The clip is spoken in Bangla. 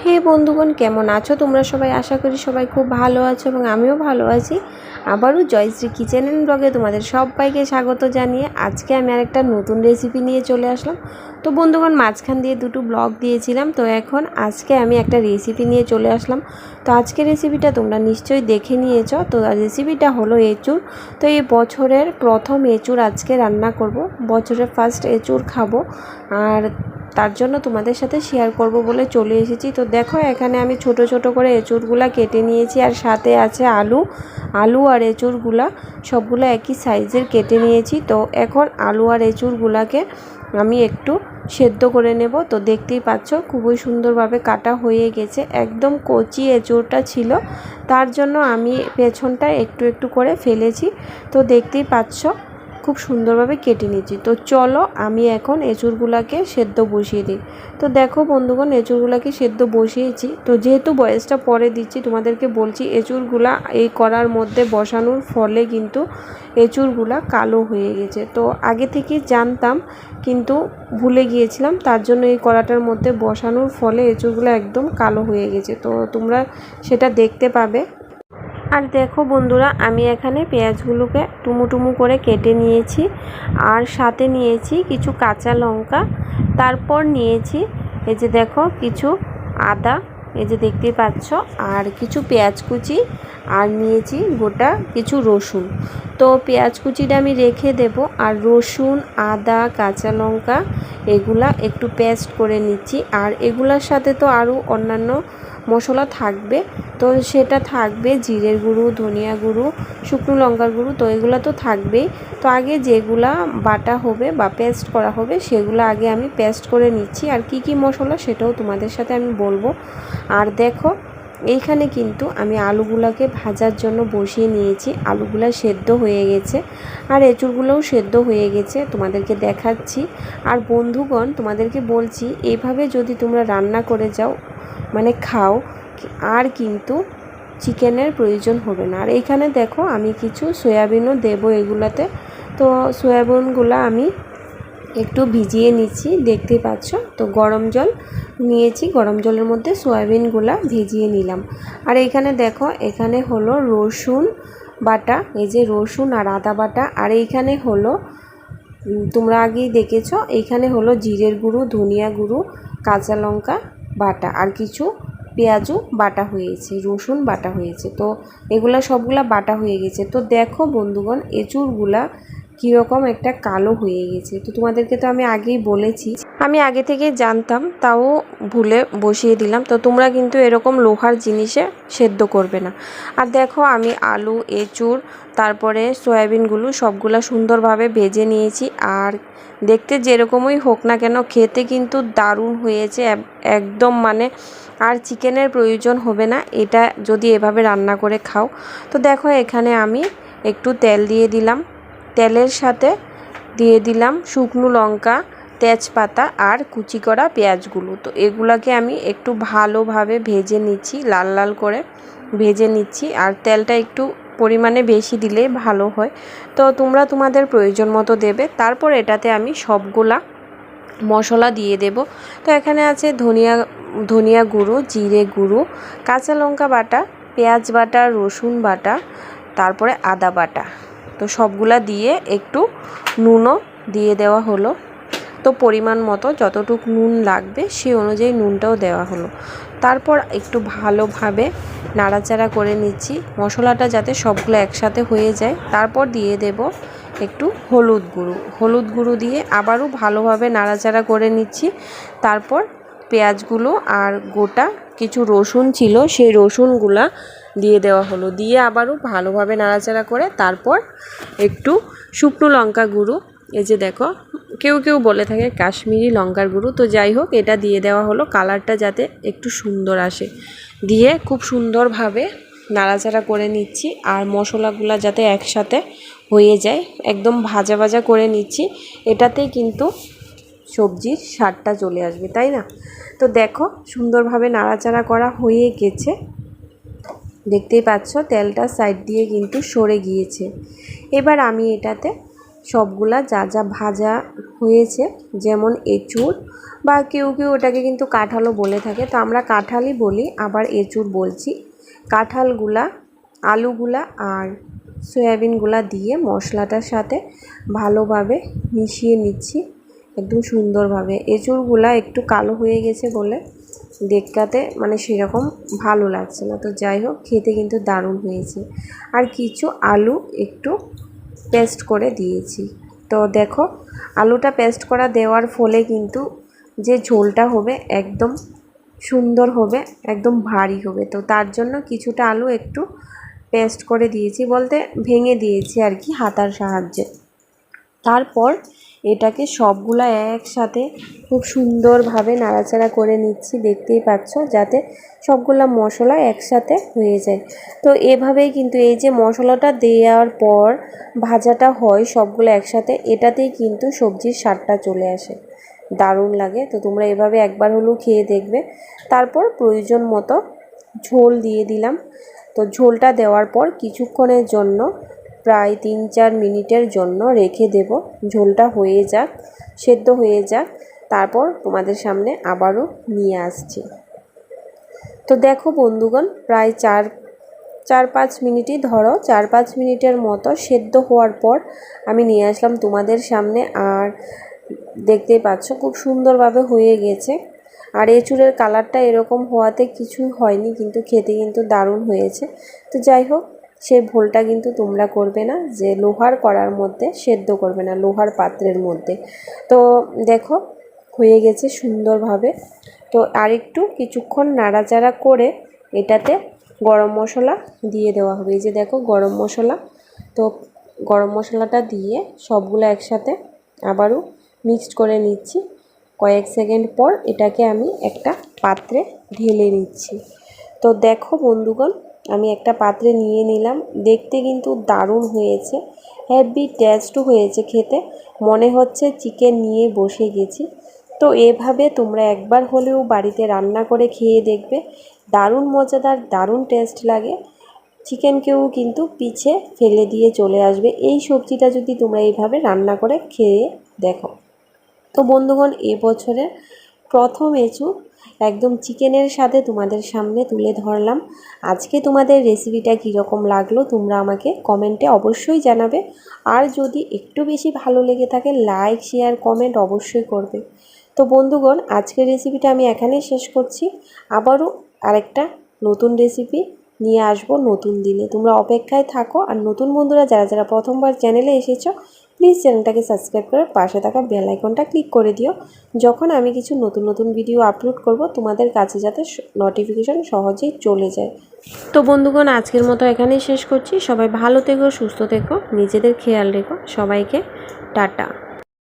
হে বন্ধুগণ, কেমন আছো? তোমরা সবাই আশা করি সবাই খুব ভালো আছো এবং আমিও ভালো আছি। আবারও জয়শ্রী কিচেন অ্যান্ড ব্লগে তোমাদের সবাইকে স্বাগত জানিয়ে আজকে আমি আরেকটা নতুন রেসিপি নিয়ে চলে আসলাম। তো বন্ধুগণ, মাঝখান দিয়ে দুটো ব্লগ দিয়েছিলাম, তো এখন আজকে আমি একটা রেসিপি নিয়ে চলে আসলাম। তো আজকে রেসিপিটা তোমরা নিশ্চয়ই দেখে নিয়েছো। তো রেসিপিটা হলো এঁচুর। তো এই বছরের প্রথম এঁচুর আজকে রান্না করব। বছরের ফার্স্ট এঁচুর খাব। আর তার জন্য তোমাদের সাথে শেয়ার করব বলে চলে এসেছি। তো দেখো, এখানে আমি ছোট ছোট করে এঁচুরগুলা কেটে নিয়েছি আর সাথে আছে আলু আলু আর এঁচুরগুলা সবগুলো একই সাইজের কেটে নিয়েছি। তো এখন আলু আর এঁচুরগুলাকে আমি একটু সেদ্ধ করে নেব। তো দেখতেই পাচ্ছ, খুবই সুন্দরভাবে কাটা হয়ে গেছে। একদম কচি এঁচুরটা ছিল, তার জন্য আমি পেছনটা একটু একটু করে ফেলেছি। তো দেখতেই পাচ্ছ খুব সুন্দরভাবে কেটে নিয়েছি। তো চলো আমি এখন এঁচুরগুলাকে সেদ্ধ বসিয়ে দিই। তো দেখো বন্ধুগণ, এঁচুরগুলাকে সেদ্ধ বসিয়েছি। তো যেহেতু বয়সটা পরে দিচ্ছি, তোমাদেরকে বলছি এঁচুরগুলা এই করার মধ্যে বসানোর ফলে কিন্তু এঁচুরগুলা কালো হয়ে গেছে। তো আগে থেকে জানতাম, কিন্তু ভুলে গিয়েছিলাম, তার জন্য এই কড়াটার মধ্যে বসানোর ফলে এঁচুরগুলো একদম কালো হয়ে গেছে। তো তোমরা সেটা দেখতে পাবে। আর দেখো বন্ধুরা, আমি এখানে পেঁয়াজগুলোকে টুমু টুমু করে কেটে নিয়েছি আর সাথে নিয়েছি কিছু কাঁচা লঙ্কা। তারপর নিয়েছি এই যে দেখো কিছু আদা, এই যে দেখতে পাচ্ছ, আর কিছু পেঁয়াজ কুচি আর নিয়েছি গোটা কিছু রসুন। তো পেঁয়াজ কুচিটা আমি রেখে দেব আর রসুন, আদা, কাঁচা লঙ্কা, এগুলা একটু পেস্ট করে নিচ্ছি। আর এগুলার সাথে তো আরও অন্যান্য মশলা থাকবে, তো সেটা থাকবে জিরের গুঁড়ো, ধনিয়া গুঁড়ো, শুকনো লঙ্কার গুঁড়ো, তো এগুলো তো থাকবেই। তো আগে যেগুলা বাটা হবে বা পেস্ট করা হবে, সেগুলো আগে আমি পেস্ট করে নিচ্ছি। আর কি কি মশলা সেটাও তোমাদের সাথে আমি বলব। আর দেখো, এইখানে কিন্তু আমি আলুগুলাকে ভাজার জন্য বসিয়ে নিয়েছি। আলুগুলা সেদ্ধ হয়ে গেছে। আর এঁচুরগুলোও সেদ্ধ হয়ে গেছে, তোমাদেরকে দেখাচ্ছি। আর বন্ধুগণ, তোমাদেরকে বলছি এইভাবে যদি তোমরা রান্না করে যাও মানে খাও আর কিন্তু চিকেনের প্রয়োজন হবে না। আর এইখানে দেখো আমি কিছু সয়াবিনও দেবো এগুলাতে। তো সয়াবিনগুলো আমি একটু ভিজিয়ে নিচ্ছি, দেখতে পাচ্ছ? তো গরম জল নিয়েছি, গরম জলের মধ্যে সয়াবিনগুলা ভিজিয়ে নিলাম। আর এখানে দেখো, এখানে হলো রসুন বাটা, এই যে রসুন আর আদা বাটা। আর এইখানে হলো তোমরা আগেই দেখেছ এইখানে হলো জিরের গুঁড়ো, ধনিয়া গুঁড়ো, কাঁচা লঙ্কা বাটা আর কিছু পেঁয়াজও বাটা হয়েছে, রসুন বাটা হয়েছে। তো এগুলা সবগুলা বাটা হয়ে গেছে। তো দেখো বন্ধুগণ, এঁচুরগুলা কীরকম একটা কালো হয়ে গেছে। তো তোমাদেরকে তো আমি আগেই বলেছি আমি আগে থেকে জানতাম, তাও ভুলে বসিয়ে দিলাম। তো তোমরা কিন্তু এরকম লোহার জিনিসে সেদ্ধ করবে না। আর দেখো আমি আলু, এঁচুর, তারপরে সয়াবিনগুলো সবগুলা সুন্দরভাবে ভেজে নিয়েছি। আর দেখতে যেরকমই হোক না কেন, খেতে কিন্তু দারুণ হয়েছে। একদম মানে আর চিকেনের প্রয়োজন হবে না। এটা যদি এভাবে রান্না করে খাও। তো দেখো এখানে আমি একটু তেল দিয়ে দিলাম। তেলের সাথে দিয়ে দিলাম শুকনো লঙ্কা তেজপাতা আর কুচি করা পেঁয়াজগুলো। তো এগুলাকে আমি একটু ভালোভাবে ভেজে নিচ্ছি, লাল লাল করে ভেজে নিচ্ছি। আর তেলটা একটু পরিমাণে বেশি দিলে ভালো হয়। তো তোমরা তোমাদের প্রয়োজন মতো দেবে। তারপর এটাতে আমি সবগুলা মশলা দিয়ে দেব। তো এখানে আছে ধনিয়া ধনিয়া গুঁড়ো, জিরে গুঁড়ো, কাঁচা লঙ্কা বাটা, পেঁয়াজ বাটা, রসুন বাটা, তারপরে আদা বাটা। তো সবগুলা দিয়ে একটু নুনও দিয়ে দেওয়া হলো। তো পরিমাণ মতো যতটুকু নুন লাগবে সে অনুযায়ী নুনটাও দেওয়া হলো। তারপর একটু ভালোভাবে নাড়াচাড়া করে নিচ্ছি। মশলাটা যাতে সবগুলো একসাথে হয়ে যায়। তারপর দিয়ে দেব একটু হলুদ গুঁড়ো। হলুদ গুঁড়ো দিয়ে আবারও ভালোভাবে নাড়াচাড়া করে নিচ্ছি। তারপর পেঁয়াজগুলো আর গোটা কিছু রসুন ছিল, সেই রসুনগুলা দিয়ে দেওয়া হলো। দিয়ে আবারও ভালোভাবে নাড়াচাড়া করে তারপর একটু শুকনো লঙ্কা গুঁড়ো এই যে দেখো, কেউ কেউ বলে থাকে কাশ্মীরি লঙ্কার গুঁড়ো। তো যাই হোক, এটা দিয়ে দেওয়া হলো। কালারটা যাতে একটু সুন্দর আসে। দিয়ে খুব সুন্দরভাবে নাড়াচাড়া করে নিচ্ছি আর মশলাগুলো যাতে একসাথে হয়ে যায়। একদম ভাজা ভাজা করে নিচ্ছি। এটাতেই কিন্তু সবজির স্বাদটা চলে আসবে, তাই না? তো দেখো, সুন্দরভাবে নাড়াচাড়া করা হয়ে গেছে। দেখতেই পাচ্ছ, তেলটা সাইড দিয়ে কিন্তু সরে গিয়েছে। এবার আমি এটাতে সবগুলা যা যা ভাজা হয়েছে, যেমন এঁচুর বা কেউ কেউ ওটাকে কিন্তু কাঁঠালও বলে থাকে। তো আমরা কাঁঠালই বলি, আবার এঁচুর বলছি। কাঁঠালগুলা, আলুগুলা আর সয়াবিনগুলা দিয়ে মশলাটার সাথে ভালোভাবে মিশিয়ে নিচ্ছি, একদম সুন্দরভাবে। এঁচুরগুলা একটু কালো হয়ে গেছে বলে দেখতে মানে সেরকম ভালো লাগছে না। তো যাই হোক, খেতে কিন্তু দারুণ হয়েছে। আর কিছু আলু একটু পেস্ট করে দিয়েছি। তো দেখো, আলুটা পেস্ট করা দেওয়ার ফলে কিন্তু যে ঝোলটা হবে একদম সুন্দর হবে, একদম ভারী হবে। তো তার জন্য কিছুটা আলু একটু পেস্ট করে দিয়েছি, বলতে ভেঙে দিয়েছি আর কি হাতার সাহায্যে। তারপর এটাকে সবগুলা একসাথে খুব সুন্দরভাবে নাড়াচাড়া করে নিচ্ছি, দেখতেই পাচ্ছ? যাতে সবগুলা মশলা একসাথে হয়ে যায়। তো এভাবেই কিন্তু এই যে মশলাটা দেওয়ার পর ভাজাটা হয় সবগুলো একসাথে, এটাতেই কিন্তু সবজির স্বাদটা চলে আসে। দারুণ লাগে। তো তোমরা এভাবে একবার হলেও খেয়ে দেখবে। তারপর প্রয়োজন মতো ঝোল দিয়ে দিলাম। তো ঝোলটা দেওয়ার পর কিছুক্ষণের জন্য প্রায় তিন চার মিনিটের জন্য রেখে দেব। ঝোলটা হয়ে যাক, সেদ্ধ হয়ে যাক। তারপর তোমাদের সামনে আবারও নিয়ে আসছি। তো দেখো বন্ধুগণ, প্রায় চার চার পাঁচ মিনিটই ধরো চার পাঁচ মিনিটের মতো সেদ্ধ হওয়ার পর আমি নিয়ে আসলাম তোমাদের সামনে। আর দেখতেই পাচ্ছ, খুব সুন্দরভাবে হয়ে গেছে। আর এঁচুড়ের কালারটা এরকম হওয়াতে কিছু হয়নি, কিন্তু খেতে কিন্তু দারুণ হয়েছে। তো যাই হোক সে ভুলটা কিন্তু তোমরা করবে না, যে লোহার কড়ার মধ্যে সেদ্ধ করবে না, লোহার পাত্রের মধ্যে। তো দেখো, হয়ে গেছে সুন্দরভাবে। তো আরেকটু কিছুক্ষণ নাড়াচাড়া করে এটাতে গরম মশলা দিয়ে দেওয়া হবে। এই যে দেখো, গরম মশলা। তো গরম মশলাটা দিয়ে সবগুলো একসাথে আবারও মিক্সড করে নিচ্ছি। কয়েক সেকেন্ড পর এটাকে আমি একটা পাত্রে ঢেলে নিচ্ছি। তো দেখো বন্ধুগণ আমি একটা পাত্রে নিয়ে নিলাম। দেখতে কিন্তু দারুণ হয়েছে। হ্যাভি টেস্টও হয়েছে খেতে। মনে হচ্ছে চিকেন নিয়ে বসে গেছি। তো এভাবে তোমরা একবার হলেও বাড়িতে রান্না করে খেয়ে দেখবে। দারুণ মজাদার, দারুণ টেস্ট লাগে। চিকেনকেও কিন্তু পিছে ফেলে দিয়ে চলে আসবে। এই সবজিটা যদি তোমরা এইভাবে রান্না করে খেয়ে দেখো। তো বন্ধুগণ এবছরের প্রথম এঁচুড় একদম চিকেনের সাথে তোমাদের সামনে তুলে ধরলাম। আজকে তোমাদের রেসিপিটা কীরকম লাগল তোমরা আমাকে কমেন্টে অবশ্যই জানাবে। আর যদি একটু বেশি ভালো লেগে থাকে লাইক শেয়ার কমেন্ট অবশ্যই করবে। তো বন্ধুগণ, আজকের রেসিপিটা আমি এখানেই শেষ করছি। আবারও আরেকটা নতুন রেসিপি নিয়ে আসব নতুন দিনে। তোমরা অপেক্ষায় থাকো। আর নতুন বন্ধুরা, যারা যারা প্রথমবার চ্যানেলে এসেছ প্লিজ চ্যানেলটাকে সাবস্ক্রাইব করে পাশে থাকা বেল আইকনটা ক্লিক করে দিও। যখন আমি কিছু নতুন নতুন ভিডিও আপলোড করব, তোমাদের কাছে যাতে নোটিফিকেশন সহজেই চলে যায়। তো বন্ধুগণ, আজকের মতো এখানেই শেষ করছি। সবাই ভালো থেকো, সুস্থ থেকো, নিজেদের খেয়াল রেখো। সবাইকে টাটা।